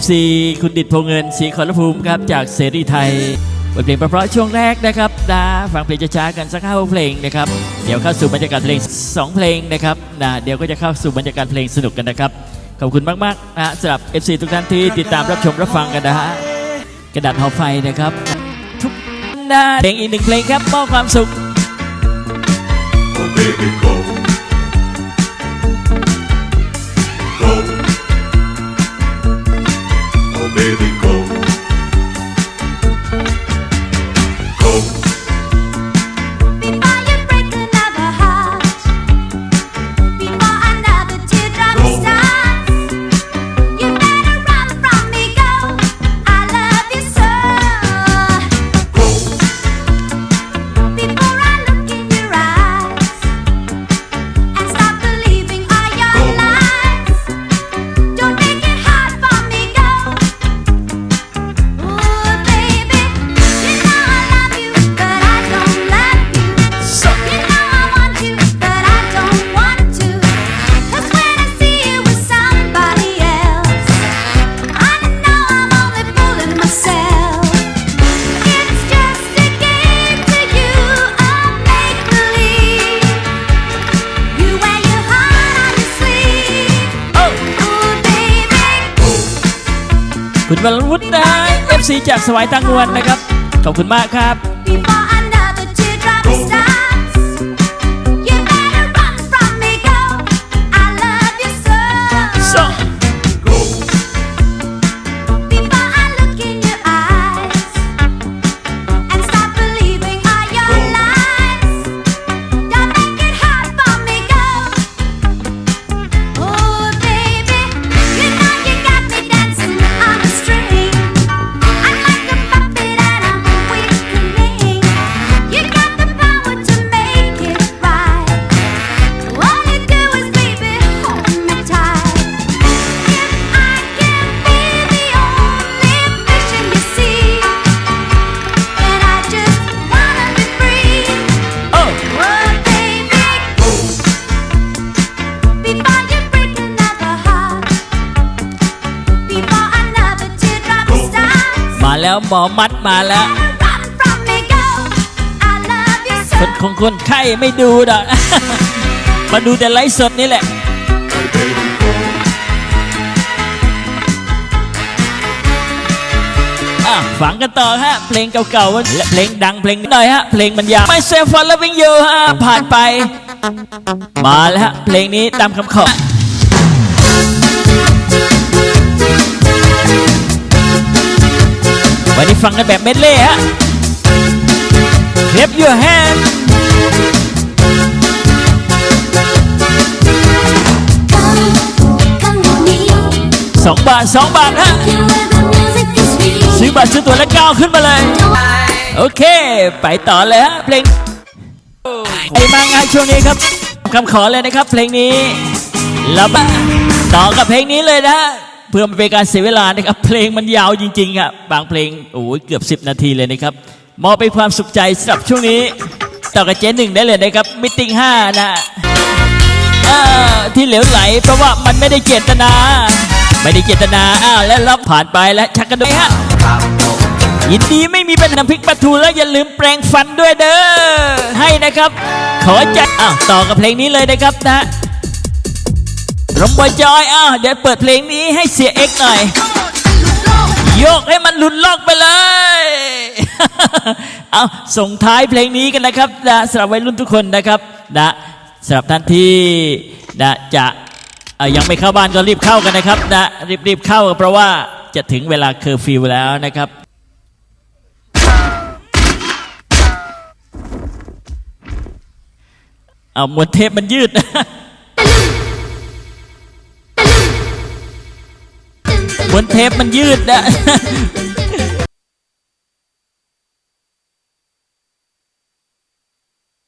FC คุณดิดพงเงินศรีขอรภูมิครับจากเสรีไทยบทเพลงเพราะๆช่วงแรกนะครับนะฟังเพลงช้าๆกันสักห้าเพลงนะครับ เดี๋ยวเข้าสู่บรรยากาศเพลงสองเพลงนะครับนะเดี๋ยวก็จะเข้าสู่บรรยากาศเพลงสนุกกันนะครับ ขอบคุณมากๆนะสำหรับ FC ทุกท่านที่ติดตามรับชมรับฟังกันนะฮะกระดาษหอไฟนะครับ ทุกนาเพลงอีกหนึ่งเพลงครับมอบความสุข Oh baby Go คุณวรวุฒินะ FC จากสวายตังวนนะครับ ขอบคุณมากครับ แล้วหมอมัดมาแล้ว better run from me, go. I love you คน so. ของคนไข้ไม่ดูดอกมาดูแต่ไลฟ์สดนี่แหละ Oh baby go อะฟังกันต่อฮะ เพลงเก่าๆและเพลงดังเพลงหน่อยฮะ เพลงมันยาว Myself for Loving You ฮะ ผ่านไป มาแล้วฮะ เพลงนี้ตามคำขอ วันนี้ฟังกันแบบเมดเล่ฮะ Clap your hand สองบาทสองบาทฮะ ซื้อบัตรซื้อตัวแล้วก้าวขึ้นมาเลย โอเค ไปต่อเลยฮะ เพลง ไอ้มางานช่วงนี้ครับคำขอเลยนะครับ เพลงนี้แล้วมาต่อกับเพลงนี้เลยนะฮะ พื่อไม่เป็นการเสียเวลานะครับ เพลงมันยาวจริงๆครับบางเพลงโอ้ยเกือบ 10 นาทีเลยนะครับมอบเป็นความสุขใจสำหรับช่วงนี้ต่อกับเจนหนึ่งได้เลยนะครับมิติ้งห้านะที่เหลวไหล เพราะว่ามันไม่ได้เจตนา ไม่ได้เจตนาอ้าวแล้วรับผ่านไปแล้วชักกันด้วยฮะยินดีไม่มีเป็นน้ำพริกปลาทูแล้วอย่าลืมแปรงฟันด้วยเด้อให้นะครับ ขอใจอ้าวต่อกับเพลงนี้เลยนะครับนะ รมบอยจอยอ้าเดี๋ยวเปิดเพลงนี้ให้เสียเอ็กหน่อย โยกให้มันหลุดลอกไปเลย เอาส่งท้ายเพลงนี้กันนะครับนะสำหรับวัยรุ่นทุกคนนะครับนะสำหรับท่านที่นะจะยังไม่เข้าบ้านก็รีบเข้ากันนะครับนะรีบรีบเข้าเพราะว่าจะถึงเวลาเคอร์ฟิวแล้วนะครับเอามวนเทปมันยืด มวนเทปมันยืดนะ